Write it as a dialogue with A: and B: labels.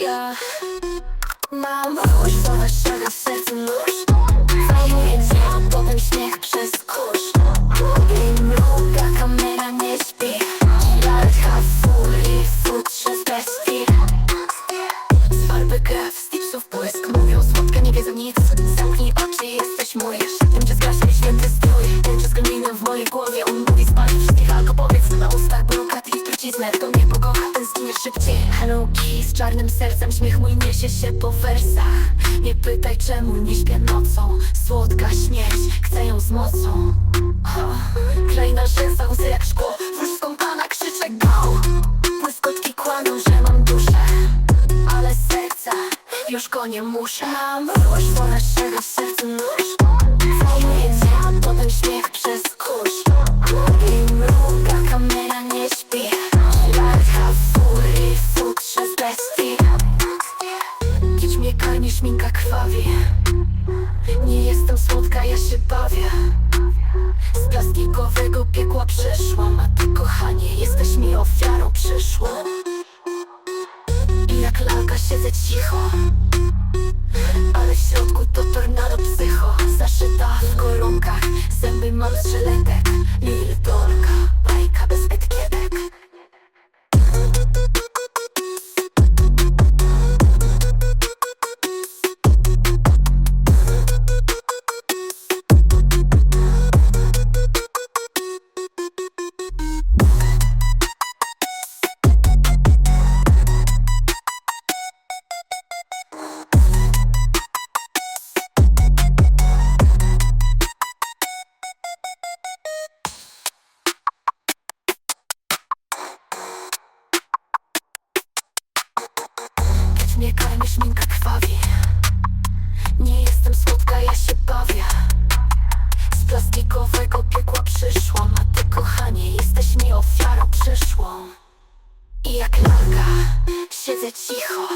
A: Ja mam róż do naszego serca nóż. Całuję cię, potem śnieg przez kurz. I mruga, kamera nie śpi. Lalka furii, futrze z bestii. Z farby krew, z tipsów błysk szybciej Hello Kiss, czarnym sercem Śmiech mój niesie się po wersach. Nie pytaj czemu nie śpię nocą. Słodka śmierć, chcę ją z mocą. Klej na rzęsach, łzy jak szkło Wóz skąpana, krzyczę go. Błyskotki kłamią, że mam duszę. Ale serca już go nie muszę. Mam. Róż do naszego serca nóż Kić mnie karmi, szminka krwawi. Nie jestem słodka, ja się bawię. Z plastikowego piekła przyszłam A ty kochanie, jesteś mi ofiarą przyszłą. I jak lalka siedzę cicho Ale w środku to tornado psycho. Zaszyta w koronkach Zęby mam z żyletek mnie karmi szminka krwawi. Nie jestem słodka, ja się bawię. Z plastikowego piekła przyszłam A ty kochanie, jesteś mi ofiarą przyszłą I jak lalka, siedzę cicho